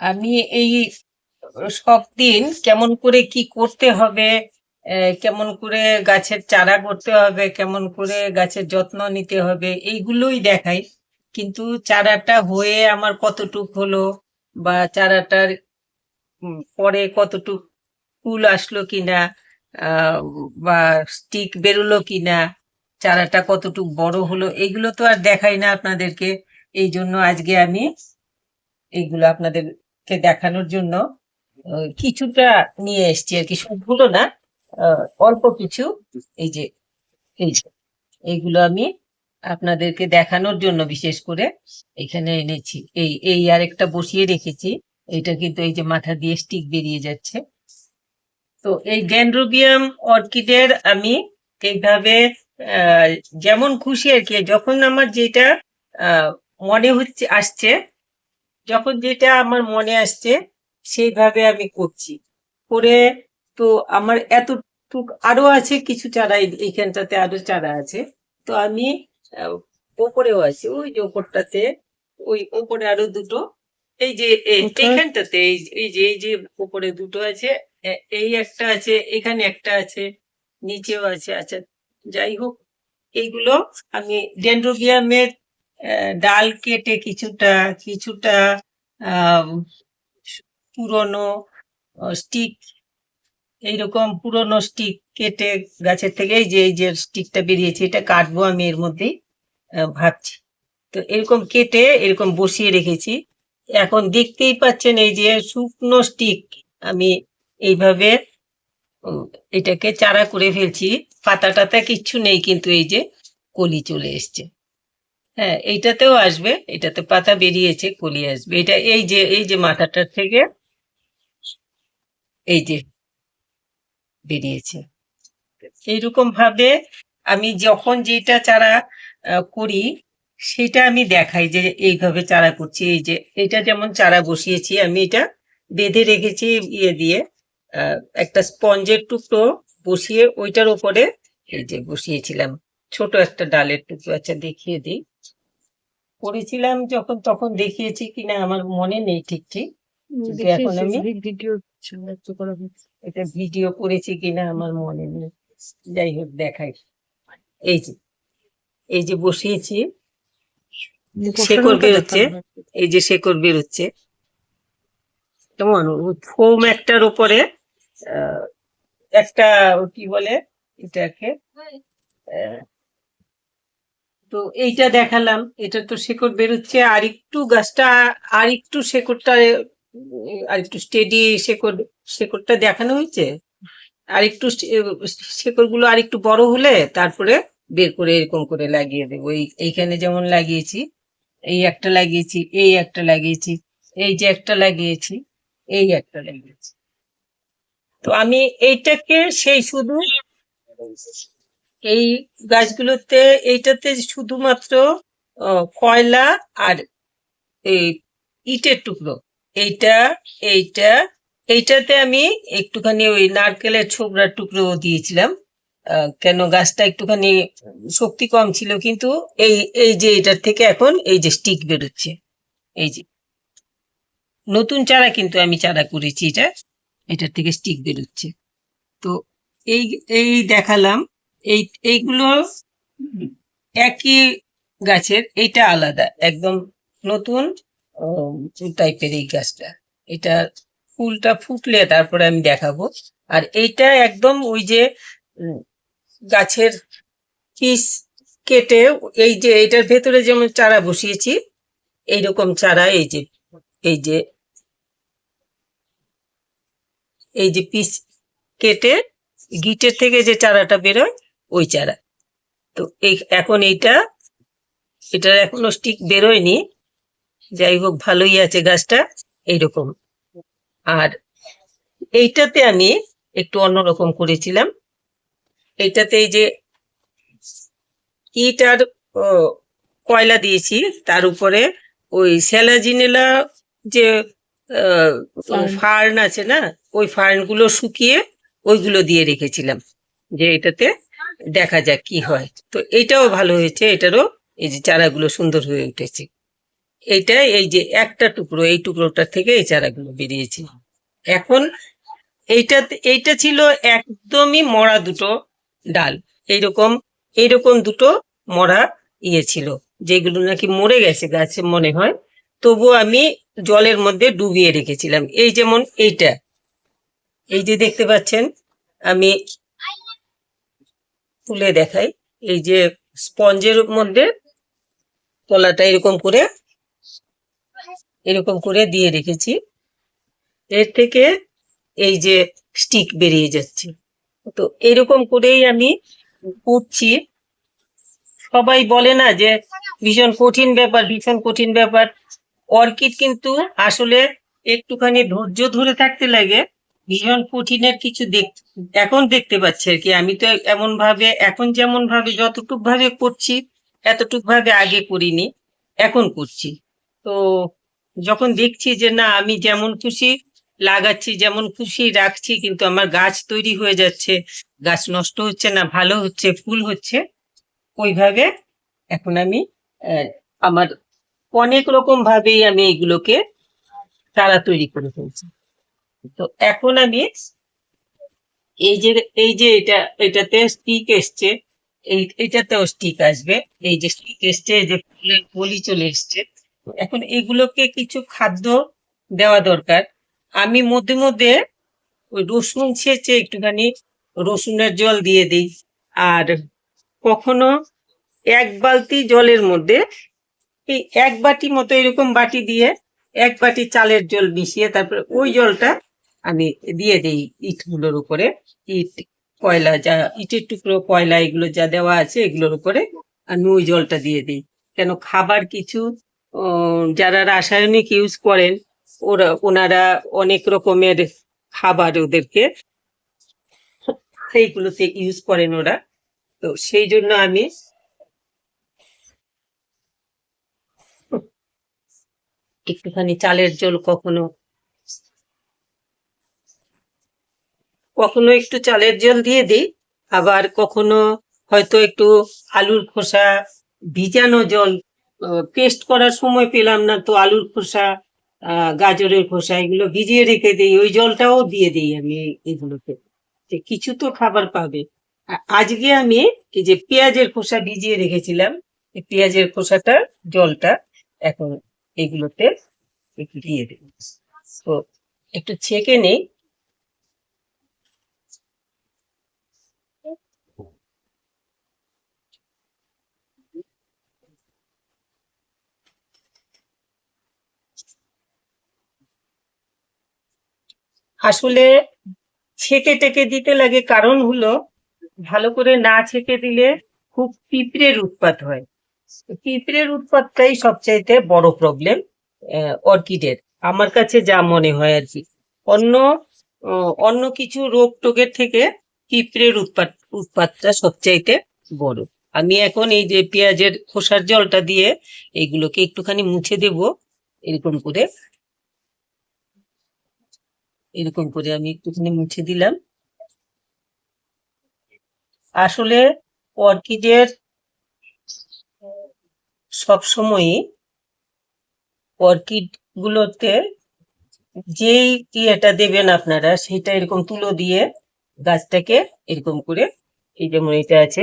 আমি এই সব দিন কেমন করে কি করতে হবে কেমন করে গাছের চারা করতে হবে, কেমন করে গাছের যত্ন নিতে হবে, এইগুলোই দেখাই। কিন্তু চারাটা হয়ে আমার কতটুক হলো বা চারাটার পরে কতটুক ফুল আসলো কিনা বা স্টিক বেরোলো কিনা, চারাটা কতটুক বড় হলো এগুলো তো আর দেখাই না আপনাদেরকে। এই জন্য আজকে আমি এইগুলো আপনাদেরকে দেখানোর জন্য কিছুটা নিয়ে এসেছি আর কি। সবগুলো না অল্প কিছু। এই যে এই যে, এইগুলো আমি আপনাদেরকে দেখানোর জন্য বিশেষ করে এখানে এনেছি। এই এই আরেকটা বসিয়ে রেখেছি। এটা কিন্তু এই যে মাথা দিয়ে স্টিক বেরিয়ে যাচ্ছে। তো এই ডেনড্রোবিয়াম অর্কিডের আমি এইভাবে যেমন খুশি আর কি, যখন আমার যেটা মনে হচ্ছে, আসছে যখন যেটা আমার মনে আসছে সেইভাবে আমি করছি। করে তো আমার এতটুক আরও আছে কিছু চারা এইখানটাতে আরও চারা আছে। তো আমি ওপরেও আছে ওই যে ওপরটাতে ওই ওপরে আরও দুটো। এই যে এই- এইখানটাতে এই যে এই যে ওপরে দুটো আছে এই একটা আছে এখানে একটা আছে নিচেও আছে। আচ্ছা যাই হোক এইগুলো আমি ডেন্ড্রোবিয়ামের ডাল কেটে কিছুটা কিছুটা পুরনো স্টিক এইরকম পুরনো স্টিক কেটে গাছের থেকে এই যে এই যে স্টিকটা বেরিয়েছে, এটা কাটবো আমি এর মধ্যেই ভাবছি। তো এরকম কেটে, এরকম বসিয়ে রেখেছি। এখন দেখতেই পাচ্ছেন এই যে শুকনো স্টিক আমি এইভাবে এটাকে চারা করে ফেলছি। পাতা টাতা কিচ্ছু নেই, কিন্তু এই যে কলি চলে এসছে। হ্যাঁ এইটাতেও আসবে। এটাতে পাতা বেরিয়েছে, কলি আসবে। এটা এই যে এই যে মাথাটার থেকে এই যে বেরিয়েছে। এইরকম ভাবে আমি যখন যেটা চারা করি, সেটা আমি দেখাই যে এইভাবে চারা করছি। এই যে, এটা যেমন চারা বসিয়েছি, আমি এটা বেঁধে রেখেছি ইয়ে দিয়ে একটা স্পঞ্জের টুকরো বসিয়ে ওইটার উপরে এই যে বসিয়েছিলাম। ছোট একটা ডালের টুকরো আচ্ছা দেখিয়ে দিই। করেছিলাম যখন তখন দেখিয়েছি কিনা আমার মনে নেই ঠিক ঠিক। এখন আমি ভিডিও এটা ভিডিও করেছি কিনা আমার মনে নেই। যাই হোক দেখাই। এই যে এই যে বসিয়েছি শেকড় বেরোচ্ছে। এই যে শেকড় বেরোচ্ছে। কেমন? ফোম একটার উপরে আহ, একটা কি বলে? এটাকে আহ, তো এইটা দেখালাম। এটা তো শেকড় বেরোচ্ছে, আর একটু গাছটা, আর একটু শেকড়টা, আর একটু স্টেডি শেকড়, শেকড়টা দেখানো হয়েছে? আর একটু শেকড়গুলো আর একটু বড় হলে তারপরে বের করে এরকম করে লাগিয়ে দেবো। এই, এইখানে যেমন লাগিয়েছি, এই একটা লাগিয়েছি, এই একটা লাগিয়েছি, এই যে একটা লাগিয়েছি, এই একটা লাগিয়েছি। তো আমি এইটাকে সেই শুধু এই গাছগুলোতে এইটাতে শুধুমাত্র কয়লা আর এই ইটের টুকরো। এইটা এইটা, এইটাতে আমি একটুখানি ওই নারকেলের ছোবড়ার টুকরো দিয়েছিলাম। কেন গাছটা একটুখানি শক্তি কম ছিল, কিন্তু এই এই যে এটার থেকে এখন এই যে স্টিক বেরোচ্ছে। এই যে। নতুন চারা কিন্তু আমি চারা করেছি এটা, এটার থেকে স্টিক বেরোচ্ছে। তো এই এই দেখালাম এই, এইগুলো একই গাছের, এইটা আলাদা, একদম নতুন টাইপের এই গাছটা। এটা ফুলটা ফুটলে তারপরে আমি দেখাবো। আর এইটা একদম ওই যে গাছের পিস কেটে, এই যে এটার ভেতরে যেমন চারা বসিয়েছি, এইরকম চারা, এই যে এই যে এই যে পিস কেটে, গিটের থেকে যে চারাটা বেরোয় ওই চারা। তো এই এখন এইটা এটার এখনও স্টিক বেরোয়নি। যাই হোক ভালোই আছে গাছটা এইরকম। আর এইটাতে আমি একটু অন্যরকম করেছিলাম। এইটাতে এই যে ইট আর কয়লা দিয়েছি তার উপরে ওই স্যালাজিনেলা যে. ফার্ন। আছে না ওই ফার্নগুলো শুকিয়ে ওইগুলো দিয়ে রেখেছিলাম। যে এটাতে দেখা যাক কি হয়। তো এটাও ভালো হয়েছে, এটারও এই যে চারাগুলো সুন্দর হয়ে উঠেছে। এইটা এই যে একটা টুকরো, এই টুকরোটার থেকে এই চারাগুলো বেরিয়েছে। এখন এইটা এইটা ছিল একদমই মরা দুটো ডাল। এইরকম এইরকম দুটো মরা ইয়ে ছিল, যেগুলো নাকি মরে গেছে গাছে মনে হয়। তবু আমি জলের মধ্যে ডুবিয়ে রেখেছিলাম। এই যেমন এইটা। এই যে দেখতে পাচ্ছেন, আমি তুলে দেখাই। এই যে স্পঞ্জের মধ্যে তলাটা এরকম করে এরকম করে দিয়ে রেখেছি। এর থেকে এই যে স্টিক বেরিয়ে যাচ্ছে। তো এরকম করেই আমি করছি সবাই বলে না যে ভীষণ কঠিন ব্যাপার, ভীষণ কঠিন ব্যাপার। অর্কিড কিন্তু আসলে একটুখানি ধৈর্য ধরে থাকতে লাগে। ভীষণ কঠিনের কিছু দেখ, এখন দেখতে পাচ্ছি আর কি। আমি তো এমন ভাবে, এখন যেমন ভাবে যতটুক ভাবে করছি, এতটুক ভাবে আগে করিনি, এখন করছি। তো যখন দেখছি যে না, আমি যেমন খুশি লাগাচ্ছি, যেমন খুশি রাখছি, কিন্তু আমার গাছ তৈরি হয়ে যাচ্ছে, গাছ নষ্ট হচ্ছে না, ভালো হচ্ছে, ফুল হচ্ছে, ওইভাবে এখন আমি আমার অনেক রকম ভাবেই আমি এগুলোকে তারা তৈরি করে ফেলছি। তো এখন আমি এই যে এই যে এটা, এটাতে স্টিক এসছে, এই, এটাতেও স্টিক আসবে। এই যে স্টিক এসছে, এই যে ফুলের কলি চলে এসছে। এখন এগুলোকে কিছু খাদ্য দেওয়া দরকার। আমি মধ্যে মধ্যে ওই রসুন ছেঁচে একটুখানি রসুনের জল দিয়ে দিই। আর কখনো এক বালতি জলের মধ্যে এই এক বাটি মতো এরকম বাটি দিয়ে এক বাটি চালের জল মিশিয়ে তারপরে ওই জলটা আমি দিয়ে দিই ইটগুলোর উপরে। ইট, কয়লা যা, ইটের টুকরো, কয়লা, এগুলো যা দেওয়া আছে এগুলোর উপরে আমি ওই জলটা দিয়ে দিই। কেন খাবার কিছু যারা রাসায়নিক ইউজ করেন, ওরা, ওনারা অনেক রকমের খাবার ওদেরকে সেইগুলোতে ইউজ করেন ওরা। তো সেই জন্য আমি একটুখানি চালের জল কখনো কখনো একটু চালের জল দিয়ে দিই, আবার কখনো হয়তো একটু আলুর খোসা, ভিজানো জল পেস্ট করার সময় পেলাম না তো আলুর খোসা গাজরের খোসা এগুলো ভিজিয়ে রেখে দিই, ওই জলটাও দিয়ে দিই আমি এগুলোতে। যে কিছু তো খাবার পাবে। আজকে আমি এই যে পেঁয়াজের খোসা ভিজিয়ে রেখেছিলাম, এই পেঁয়াজের খোসাটা, জলটা এখন এগুলোতে একটু দিয়ে দিই। তো একটু ছেঁকে নেই আসলে ছেঁকে টেকে দিতে লাগে কারণ হলো ভালো করে না ছেঁকে দিলে খুব পিঁপড়ের উৎপাত হয়। পিঁপড়ের উৎপাতটাই সবচাইতে বড় প্রবলেম অর্কিডের। আমার কাছে যা মনে হয় আর কি। অন্য অন্য কিছু রোগ টোগের থেকে পিঁপড়ের উৎপাত, উৎপাতটা সবচাইতে বড়। আমি এখন এই যে পেঁয়াজের খোসার জলটা দিয়ে এইগুলোকে একটুখানি মুছে দেব, এরকম করে এরকম করে আমি একটুখানি মুছে দিলাম। আসলে অর্কিডের সবসময়ই অর্কিড গুলোতে যেই ইয়েটা দেবেন আপনারা, সেটা এরকম তুলো দিয়ে গাছটাকে এরকম করে, এই যেমন এটা আছে,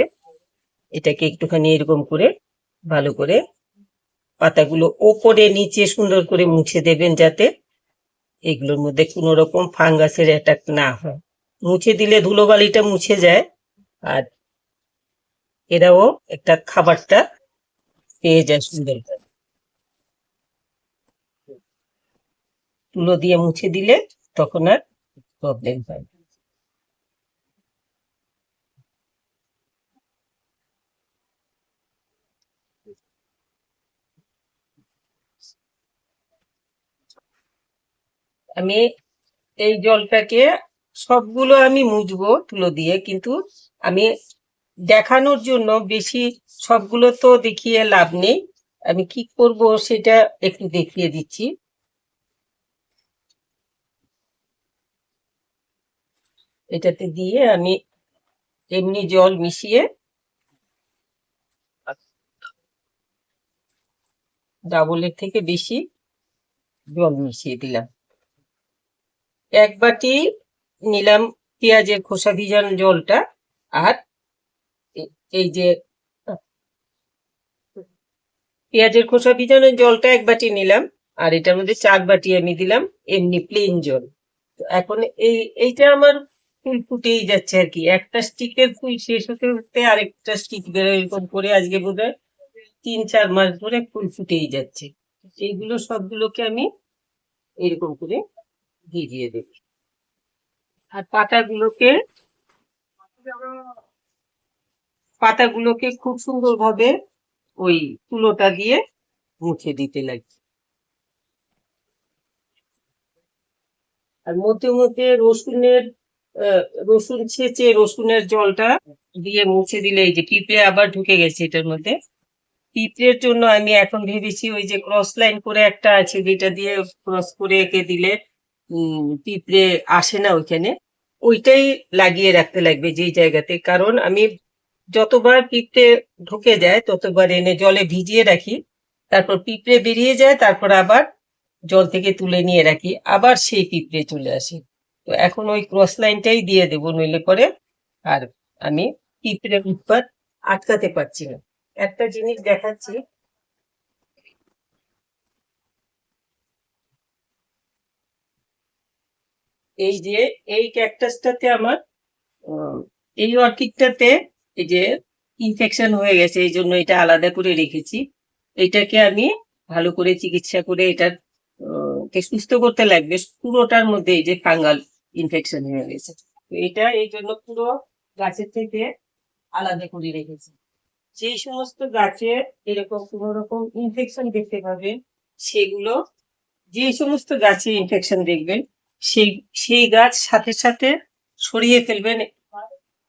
এটাকে একটুখানি এরকম করে ভালো করে পাতাগুলো ওপরে, নিচে সুন্দর করে মুছে দেবেন যাতে এগুলোর মধ্যে কোনো রকম ফাঙ্গাসের অ্যাটাক না হয়। মুছে দিলে ধুলোবালিটা মুছে যায় আর এরাও একটা খাবারটা পেয়ে যায় সুন্দর তুলো দিয়ে মুছে দিলে তখন আর প্রবলেম হয় আমি এই জলটাকে সবগুলো আমি মুছবো তুলো দিয়ে, কিন্তু আমি দেখানোর জন্য বেশি সবগুলো তো দেখিয়ে লাভ নেই। আমি কি করব সেটা একটু দেখিয়ে দিচ্ছি। এটাতে দিয়ে আমি এমনি জল মিশিয়ে ডাবলের থেকে বেশি জল মিশিয়ে দিলাম। এক বাটি নিলাম পেঁয়াজের খোসা ভিজানো জলটা আর এই যে পেঁয়াজের খোসা ভিজানো জলটা এক বাটি নিলাম আর এটার মধ্যে চার বাটি আমি দিলাম এমনি প্লেন জল। এখন এই, এইটা আমার ফুল ফুটেই যাচ্ছে আর কি। একটা স্টিকের ফুল শেষ হতে হতে আরেকটা স্টিক বেরো এরকম করে আজকে বোধহয় তিন, চার মাস ধরে ফুল ফুটেই যাচ্ছে। এইগুলো সবগুলোকে আমি এরকম করে ভিজিয়ে দেব আর পাতাগুলোকে পাতাগুলোকে খুব সুন্দরভাবে ওই তুলোটা দিয়ে মুছে দিতে লাগে। আর মধ্যে মধ্যে রসুনের রসুন ছেঁচে রসুনের জলটা দিয়ে মুছে দিলে এই যে পিঁপড়ে আবার ঢুকে গেছে এটার মধ্যে। পিঁপড়ের জন্য আমি এখন ভেবেছি ওই যে ক্রস লাইন করে একটা আছে যেটা দিয়ে ক্রস করে এঁকে দিলে পিঁপড়ে আসে না ওইখানে, ওইটাই লাগিয়ে রাখতে লাগবে যেই জায়গাতে। কারণ আমি যতবার পিঁপড়ে ঢুকে যায়, ততবার এনে জলে ভিজিয়ে রাখি, তারপর পিঁপড়ে বেরিয়ে যায়, তারপর আবার জল থেকে তুলে নিয়ে রাখি, আবার সেই পিঁপড়ে চলে আসে। তো এখন ওই ক্রস লাইনটাই দিয়ে দেবো, নইলে পরে আর আমি পিঁপড়ের উৎপাত আটকাতে পারছি না। একটা জিনিস দেখাচ্ছি এই যে এই ক্যাকটাসটাতে আমার এই অর্কিডটাতে এই যে ইনফেকশন হয়ে গেছে, এই জন্য এটা আলাদা করে রেখেছি। এটাকে আমি ভালো করে চিকিৎসা করে এটার কে সুস্থ করতে লাগবে। পুরোটার মধ্যে এই যে ফাঙ্গাল ইনফেকশন হয়ে গেছে। এটা এই জন্য পুরো গাছের থেকে আলাদা করে রেখেছি। যে সমস্ত গাছে এরকম কোনো রকম ইনফেকশন দেখতে পাবেন, সেগুলো যে সমস্ত গাছে ইনফেকশন দেখবেন সেই সেই গাছ সাথে সাথে সরিয়ে ফেলবেন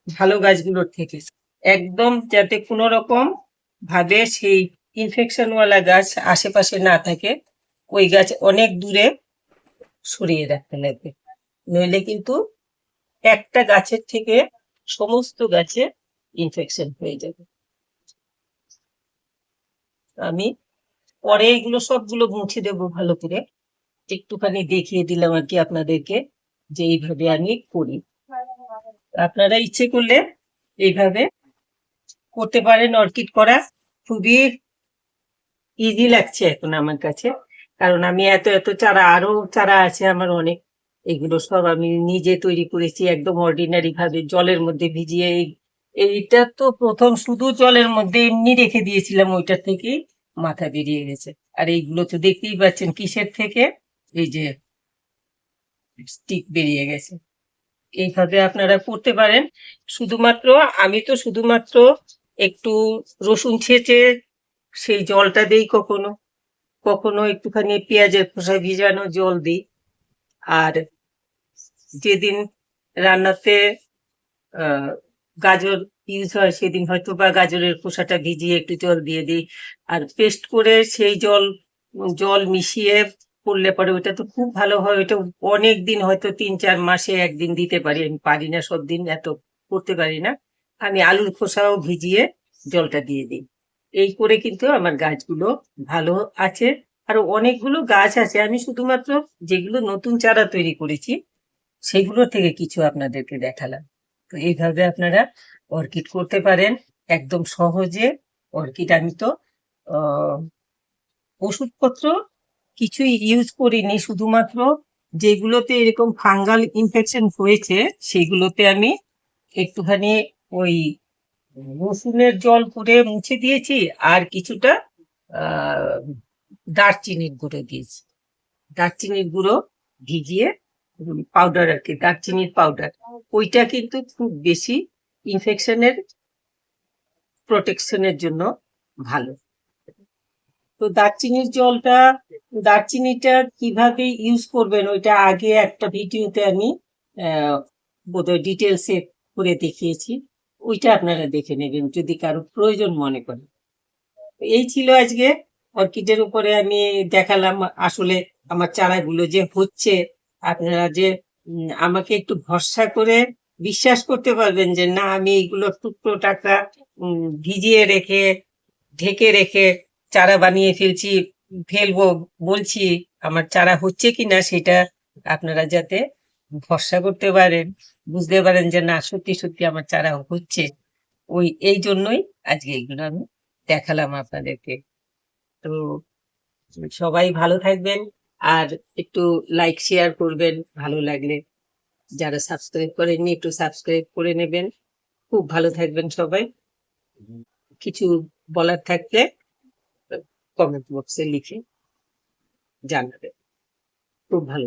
ভালো গাছগুলোর থেকে। একদম যাতে কোনো রকম ভাবে সেই ইনফেকশনওয়ালা গাছ আশেপাশে না থাকে, ওই গাছ অনেক দূরে সরিয়ে রাখতে লাগবে নইলে কিন্তু একটা গাছের থেকে সমস্ত গাছে ইনফেকশন হয়ে যাবে। আমি পরে এগুলো সবগুলো মুছে দেবো ভালো করে। একটুখানি দেখিয়ে দিলাম আর কি আপনাদেরকে যে এইভাবে আমি করি। আপনারা ইচ্ছে করলে এইভাবে করতে পারেন, অর্কিড করা খুবই ইজি লাগছে এখন আমার কাছে। কারণ আমি এত এত চারা আরও চারা আছে আমার অনেক। এগুলো সব আমি নিজে তৈরি করেছি একদম অর্ডিনারি ভাবে জলের মধ্যে ভিজিয়ে। এই- এইটা তো প্রথম শুধু জলের মধ্যে এমনি রেখে দিয়েছিলাম, ওইটার থেকেই মাথা বেরিয়ে গেছে। আর এইগুলো তো দেখতেই পাচ্ছেন কিসের থেকে? এই যে স্টিক বেরিয়ে গেছে। এইভাবে আপনারা করতে পারেন। শুধুমাত্র, আমি তো শুধুমাত্র একটু রসুন ছেঁচে সেই জলটা দেই কখনো। কখনো একটুখানি পেঁয়াজের খোসা ভিজানো জল দিই। আর যেদিন রান্নাতে গাজর ইউজ হয়, সেদিন হয়তো বা গাজরের খোসাটা ভিজিয়ে একটু জল দিয়ে দিই। আর পেস্ট করে সেই জল জল মিশিয়ে করলে পরে ওটা তো খুব ভালো হয় ওটা অনেক দিন হয়তো তিন চার মাসে একদিন দিতে পারি আমি পারি না সব দিন এত করতে পারি না। আমি আলুর খোসাও ভিজিয়ে জলটা দিয়ে দিই। এই করে কিন্তু আমার গাছগুলো ভালো আছে। আরও অনেকগুলো গাছ আছে আমি শুধুমাত্র যেগুলো নতুন চারা তৈরি করেছি সেগুলো থেকে কিছু আপনাদেরকে দেখালাম। তো এইভাবে আপনারা অর্কিড করতে পারেন একদম সহজে অর্কিড আমি তো আহ, ওষুধপত্র কিছুই ইউজ করিনি। শুধুমাত্র যেগুলোতে এরকম ফাঙ্গাল ইনফেকশন হয়েছে, সেগুলোতে আমি একটুখানি ওই রসুনের জল করে মুছে দিয়েছি আর কিছুটা দারচিনির গুঁড়ো দিয়েছি। দারচিনির গুঁড়ো ভিজিয়ে পাউডার আর কি, দারচিনির পাউডার ওইটা কিন্তু খুব বেশি ইনফেকশনের প্রোটেকশনের জন্য ভালো। তো দারচিনির জলটা, দারচিনিটা কীভাবে ইউজ করবেন ওইটা আগে একটা ভিডিওতে আমি বোধহয় ডিটেলসে করে দেখিয়েছি। ওইটা আপনারা দেখে নেবেন যদি কারও প্রয়োজন মনে করেন এই ছিল আজকে অর্কিডের উপরে আমি দেখালাম আসলে আমার চারাগুলো যে হচ্ছে। আপনারা যে আমাকে একটু ভরসা করে বিশ্বাস করতে পারবেন যে না, আমি এইগুলো টুকরো টাকা ভিজিয়ে রেখে, ঢেকে রেখে চারা বানিয়ে ফেলছি, ফেলব, বলছি, আমার চারা হচ্ছে কি না সেটা আপনারা যাতে ভরসা করতে পারেন, বুঝতে পারেন যে না, সত্যি সত্যি আমার চারা হচ্ছে। ওই, এই জন্যই আজকে এগুলো আমি দেখালাম আপনাদেরকে। তো সবাই ভালো থাকবেন আর একটু লাইক শেয়ার করবেন, ভালো লাগলে। যারা সাবস্ক্রাইব করেননি, একটু সাবস্ক্রাইব করে নেবেন। খুব ভালো থাকবেন সবাই। কিছু বলার থাকলে কমেন্ট বক্সে লিখে জানাবে খুব ভালো